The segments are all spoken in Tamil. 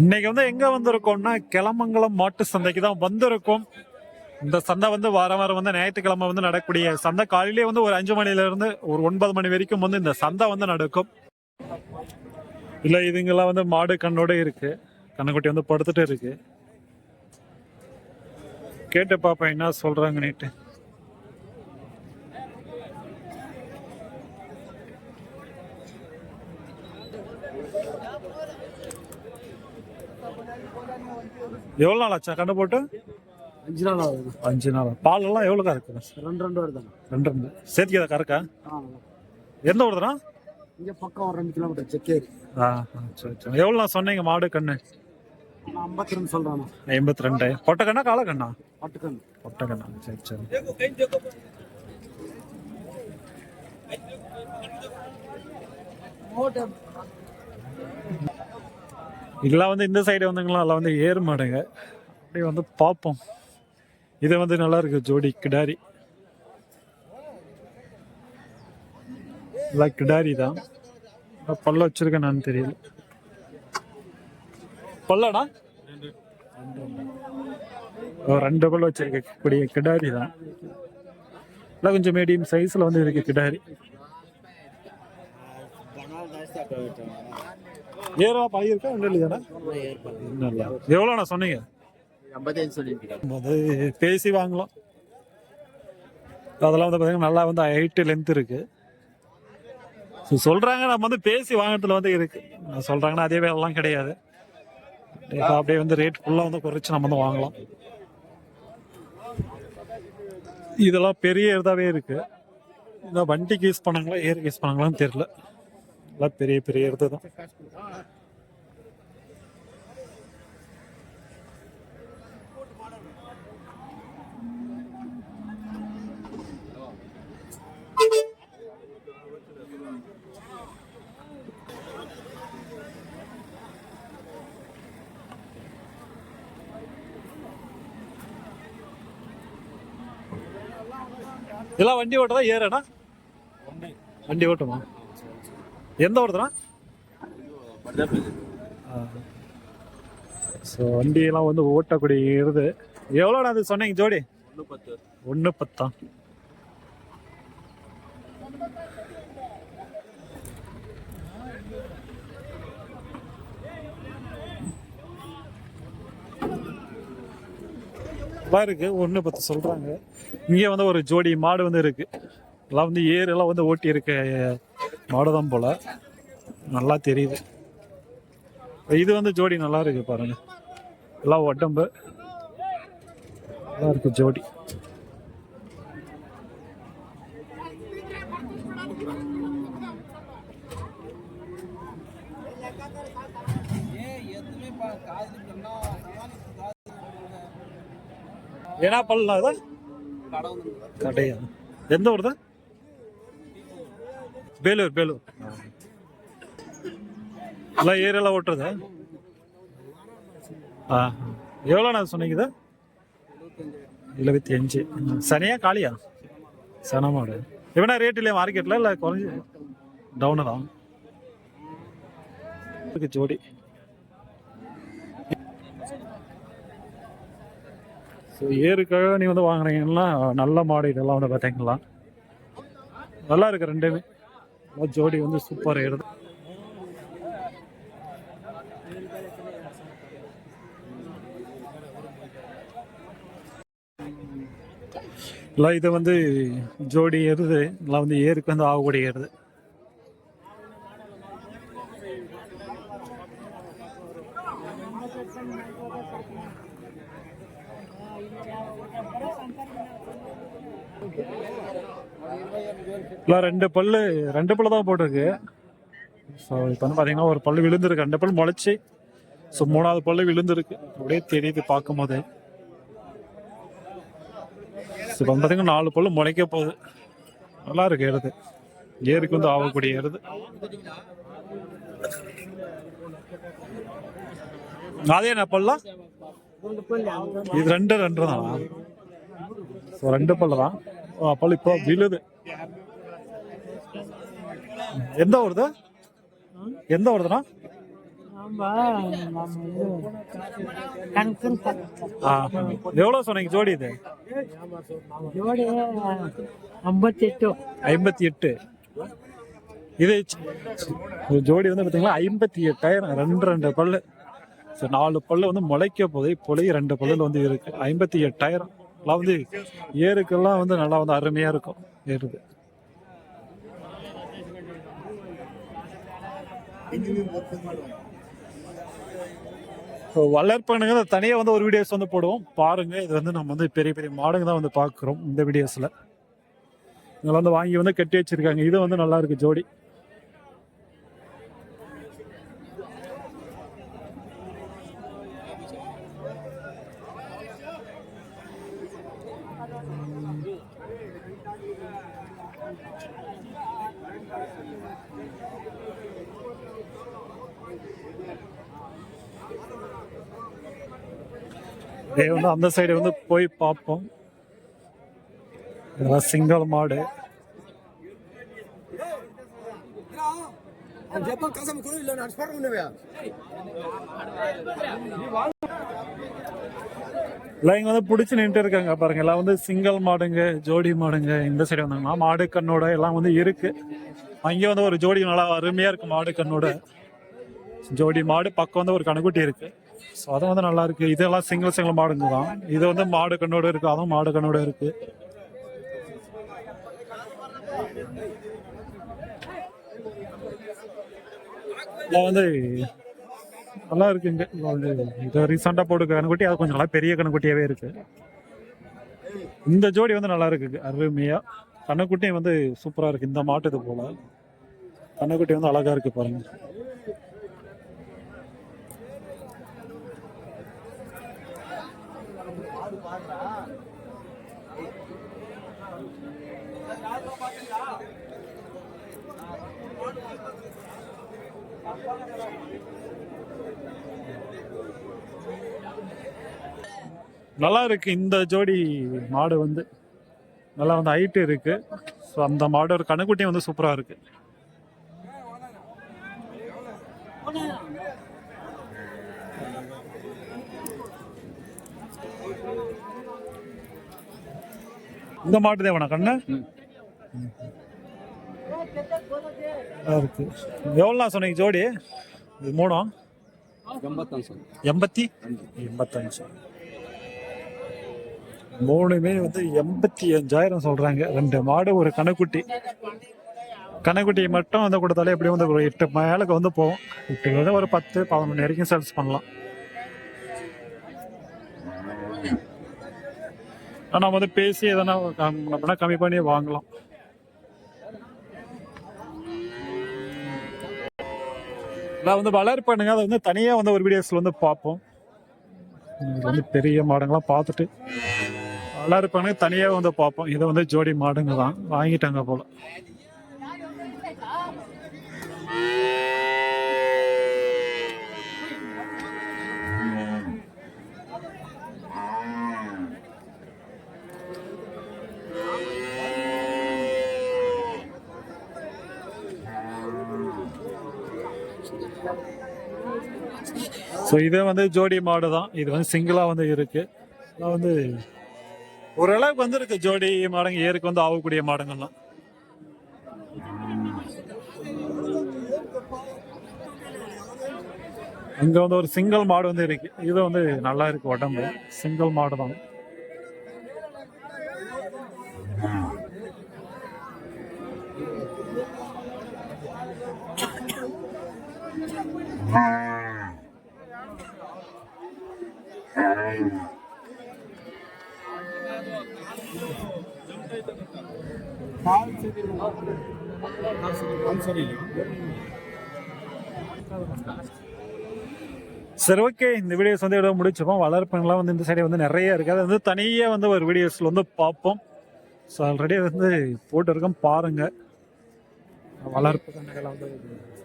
இன்னைக்கு வந்து எங்க வந்திருக்கோம்னா கிளமங்கலம் மாட்டு சந்தைக்கு தான் வந்திருக்கோம். இந்த சந்தை வந்து வாரம் வாரம் வந்து ஞாயிற்றுக்கிழமை வந்து நடக்கக்கூடிய சந்தை. காலையிலேயே வந்து ஒரு அஞ்சு மணில இருந்து ஒரு ஒன்பது மணி வரைக்கும் வந்து இந்த சந்தை வந்து நடக்கும். இல்லை இதுங்கெல்லாம் வந்து மாடு கண்ணோட இருக்கு. கண்ணுக்குட்டி வந்து படுத்துட்டு இருக்கு. கேட்டு பாப்பேன் என்ன சொல்றாங்கன்னுட்டு. எவ்வளவு நாள் ஆச்சா கண்டு போட்டு? அஞ்சு நாள் ஆகுது. அஞ்சு நாள்? பால் எல்லாம் எவ்வளோக்கா இருக்கு? ரெண்டு ரெண்டு வருதாங்க ரெண்டு ரெண்டு. சேர்த்திக்கதா கறக்கா ஆ எந்த ஊருதுனா இங்கே பக்கம் ஒரு ரெண்டு கிலோமீட்டர் செக்கேரி. ஆ சரி சரி. எவ்வளோ சொன்னீங்க மாடு கண்ணு? ஐம்பத்தி ரெண்டு சொல்கிறேண்ணா எண்பத்தி ரெண்டு பொட்டை கண்ணா காளை கண்ணா? பட்டுக்கன் பொட்டை கண்ணா. சரி சரி. இதெல்லாம் வந்து இந்த சைடு வந்துங்களா? அதெல்லாம் வந்து ஏறு மாடுங்க. அப்படியே வந்து பார்ப்போம். இது வந்து நல்லா இருக்கு ஜோடி கிடாரி. எல்லாம் கிடாரி தான். பல்ல வச்சிருக்கேன் நான் தெரியல. பல்லடா? ரெண்டு பல்ல வச்சிருக்கக்கூடிய கிடாரி தான். இல்லை கொஞ்சம் மீடியம் சைஸ்ல வந்து இருக்கு கிடாரி. ஏறா பழகிருக்கா ஒன்றும் இல்லையாடா இன்னும் இல்லை எவ்வளோண்ணா சொன்னீங்க? ஐம்பத்தஞ்சு பேசி வாங்கலாம். அதெல்லாம் வந்து பார்த்தீங்கன்னா நல்லா வந்து ஹைட்டு லென்த் இருக்கு. ஸோ சொல்றாங்க நம்ம வந்து பேசி வாங்குறதுல வந்து இருக்கு. நான் சொல்றாங்கன்னா அதே வேலைலாம் கிடையாது. அப்படியே வந்து ரேட் ஃபுல்லாக வந்து குறைச்சு நம்ம வந்து வாங்கலாம். இதெல்லாம் பெரிய இதாவே இருக்கு. இந்த வண்டிக்கு யூஸ் பண்ணாங்களா ஏருக்கு யூஸ் பண்ணாங்களான்னு தெரியல. எல்லாம் பெரிய பெரிய இது தான். இதெல்லாம் வண்டி ஓட்டதா ஏறடா வண்டி ஓட்டுமா? எந்த ஓடுதுனா ஸோ வண்டியெல்லாம் வந்து ஓட்டக்கூடிய இருது எவ்வளோடா அது சொன்னீங்க ஜோடி? ஒன்று பத்து. ஒன்று பத்தா இருக்கு ஒன்று பத்து சொல்கிறாங்க இங்கே வந்து ஒரு ஜோடி மாடு வந்து இருக்குது எல்லாம் வந்து ஏர் எல்லாம் வந்து ஓட்டி இருக்க மாடு தான் போல. நல்லா தெரியுது. இது வந்து ஜோடி நல்லா இருக்கு பாருங்க. எல்லாம் உடம்பு நல்லா இருக்கு ஜோடி. ஏன்னா பல்லாம் கடையா? எந்த ஊர் தான்? பேலூர் பேலூர் நல்லா ஏரியெல்லாம் ஓட்டுறதா ஆ எவ்வளோண்ணா சொன்னீங்க இது எழுபத்தி அஞ்சு சனியா காலியா சனமாடு இவனா ரேட் இல்லையா மார்க்கெட்டில் இல்லை குறைஞ்சி டவுனு தான் இருக்கு ஜோடி ஸோ ஏருக்காக நீ வந்து வாங்குறீங்கன்னா நல்ல மாடு இதெல்லாம் வந்து பார்த்தீங்களா நல்லா இருக்கு ரெண்டுமே ஜோடி வந்து சூப்பர் ஏறுது இல்லை இது வந்து ஜோடி ஏறுது இல்லை வந்து ஏருக்கு வந்து ஆகக்கூடிய ஏறுது. இல்லை ரெண்டு பல்லு ரெண்டு பல்லு தான் போட்டிருக்கு. ஸோ இப்போ வந்து பார்த்தீங்கன்னா ஒரு பல்லு விழுந்திருக்கு ரெண்டு பல்லு முளைச்சி. ஸோ மூணாவது பல்லு விழுந்திருக்கு. அப்படியே தெரியுது பார்க்கும்போது. ஸோ இப்போ பார்த்தீங்கன்னா நாலு பல்லு முளைக்க போகுது. நல்லா இருக்கு எருது ஏருக்கு வந்து ஆகக்கூடிய எருது அதே என்ன பல்லாம் இது ரெண்டு ரெண்டு தான் ஸோ ரெண்டு பல்லு தான் ஓ, பல்லு இப்போ விழுது. எந்த ஊருது? எந்த ஊருதுண்ணா? எவ்வளோ சொன்னீங்க ஜோடி இது? ಜೋಡಿ ஐம்பத்தெட்டு. ஐம்பத்தி எட்டு இது ஜோடி வந்து பார்த்தீங்களா ஐம்பத்தி எட்டாயிரம் ரெண்டு ரெண்டு பல்லு. சரி நாலு பல்லு வந்து முளைக்க போதே இப்போதைக்கு ரெண்டு பல்லுல வந்து இருக்கு. ஐம்பத்தி எட்டாயிரம் எல்லாம் வந்து ஏருக்கெல்லாம் வந்து நல்லா வந்து அருமையா இருக்கும் ஏறுது. வளர்ப்பனுங்க தனியாக வந்து ஒரு வீடியோஸ் வந்து போடுவோம். பாருங்க இது வந்து நம்ம வந்து பெரிய பெரிய மாடுங்க தான் வந்து பார்க்குறோம் இந்த வீடியோஸில் இவங்களை வந்து வாங்கி வந்து கட்டி வச்சிருக்காங்க. இது வந்து நல்லா இருக்கு ஜோடி. வந்து அந்த சைடு வந்து போய் பார்ப்போம். இதெல்லாம் சிங்கல் மாடு. எல்லாம் வந்து பிடிச்சி நின்றுட்டு இருக்காங்க பாருங்க. எல்லாம் வந்து சிங்கிள் மாடுங்க ஜோடி மாடுங்க. இந்த சைடு வந்தாங்கன்னா மாடு கண்ணோட எல்லாம் வந்து இருக்கு. அங்கே வந்து ஒரு ஜோடி நல்லா அருமையா இருக்கு மாடு கண்ணோட. ஜோடி மாடு பக்கம் வந்து ஒரு கணக்குட்டி இருக்கு. ஸோ அதுவும் வந்து நல்லா இருக்கு இதெல்லாம் சிங்கிள் சிங்கிள் மாடுங்க தான். இது வந்து மாடு கண்ணோட இருக்கு அதுவும் மாடு கண்ணோட இருக்கு. இதெல்லாம் வந்து நல்லா இருக்குங்க இது வந்து இது ரீசெண்டாக போட்டு கணக்குட்டி அது கொஞ்சம் நல்லா பெரிய கணுக்குட்டியாவே இருக்கு. இந்த ஜோடி வந்து நல்லா இருக்கு. அருமையா. கண்ணுக்குட்டி வந்து சூப்பரா இருக்கு. இந்த மாட்டு இது போல. கண்ணுக்குட்டி வந்து அழகா இருக்கு பாருங்க. நல்லா இருக்கு. இந்த ஜோடி மாடு வந்து நல்லா வந்து ஹைட் இருக்கு. ஸோ அந்த மாடோட கணுக்குட்டியும் வந்து சூப்பரா இருக்கு. இந்த மாட்டு தான் வேணா கண்ணு இருக்கு. எவ்வளோ சொன்னீங்க ஜோடி? இது மூணும் எண்பத்தி? எண்பத்தஞ்சு. மூணுமே வந்து எண்பத்தி அஞ்சாயிரம் சொல்றாங்க. ரெண்டு மாடு ஒரு கணக்குட்டி கணக்குட்டியை மட்டும் வந்து கொடுத்தாலே எப்படியும் வந்து ஒரு எட்டு மேலுக்கு வந்து போகும். எட்டு வந்து ஒரு பத்து பதினொன்று வரைக்கும் சேல்ஸ் பண்ணலாம். ஆனா நம்ம வந்து பேசி எதனா நம்மனா கம்மி பண்ணி வாங்கலாம். நான் வந்து வளர் பண்ணுங்க அதை வந்து தனியாக வந்து ஒரு வீடியோஸில் வந்து பார்ப்போம். இது வந்து பெரிய மாடுங்களாம் பார்த்துட்டு வளர் பண்ணுங்க தனியாக வந்து பார்ப்போம். இதை வந்து ஜோடி மாடுங்க தான். வாங்கிட்டாங்க போல. ஸோ இதே வந்து ஜோடி மாடு தான். இது வந்து சிங்கிளாக வந்து இருக்கு. நான் வந்து ஓரளவுக்கு வந்துருக்கு ஜோடி மாடுங்க. ஏருக்கு வந்து ஆகக்கூடிய மாடுங்கள்லாம். இங்கே வந்து ஒரு சிங்கிள் மாடு வந்து இருக்கு. இது வந்து நல்லா இருக்கு உடம்பு. சிங்கிள் மாடு தான். சரி ஓகே இந்த வீடியோஸ் வந்து எவ்வளோ முடிச்சிருப்போம் வளர்ப்புங்களாம் வந்து இந்த சைடு வந்து நிறைய இருக்குது அது வந்து தனியாக வந்து ஒரு வீடியோஸில் வந்து பார்ப்போம். ஸோ ஆல்ரெடி வந்து போட்டிருக்கோம். பாருங்கள் வளர்ப்பு கண்ணுகள்லாம் வந்து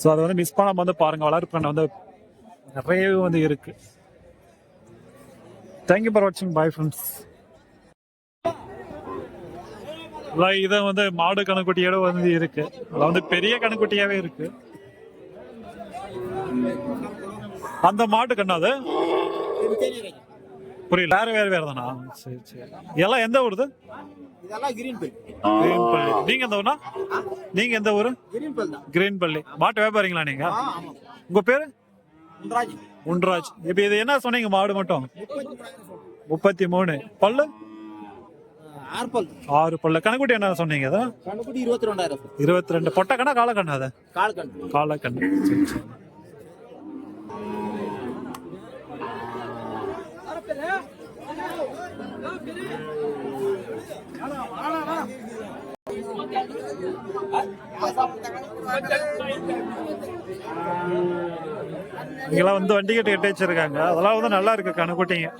ஸோ அதை வந்து மிஸ் பண்ணாமல் வந்து பாருங்கள் வளர்ப்பு கண்ணை வந்து நிறையவே வந்து இருக்கு. தேங்க்யூ ஃபார் வாட்சிங் பாய் ஃப்ரெண்ட்ஸ் இதை வந்து மாடு கணக்குட்டியோட வந்து இருக்கு. அதில் வந்து பெரிய கணக்குட்டியாவே இருக்கு. அந்த மாட்டு கண்ணாது புரியல. வேற வேற வேற தானா? சரி சரி. எல்லாம் எந்த ஊருது? இதெல்லாம் கிரீன் கிரீன்பள்ளி நீங்க எந்த ஊர்னா? நீங்க எந்த ஊரு? கிரீன் கிரீன்பள்ளி மாட்டு வியாபாரிங்களா நீங்க? உங்க பேரு? உன்ராஜ் இப்ப இது என்ன சொன்னீங்க மாடு மட்டும்? முப்பத்தி மூணு. பல்லு? ஆறு பல் ஆறு பல்லு. கணக்குட்டி என்ன சொன்னீங்க அதான் இருபத்தி ரெண்டாயிரம். இருபத்தி ரெண்டு. பொட்டை கண்ணா கால கண்ணா. அது கால் கண்டு இங்கெல்லாம் வந்து வண்டி கட்டு கட்டி வச்சிருக்காங்க. அதெல்லாம் வந்து நல்லா இருக்கு கணக்குட்டிங்க.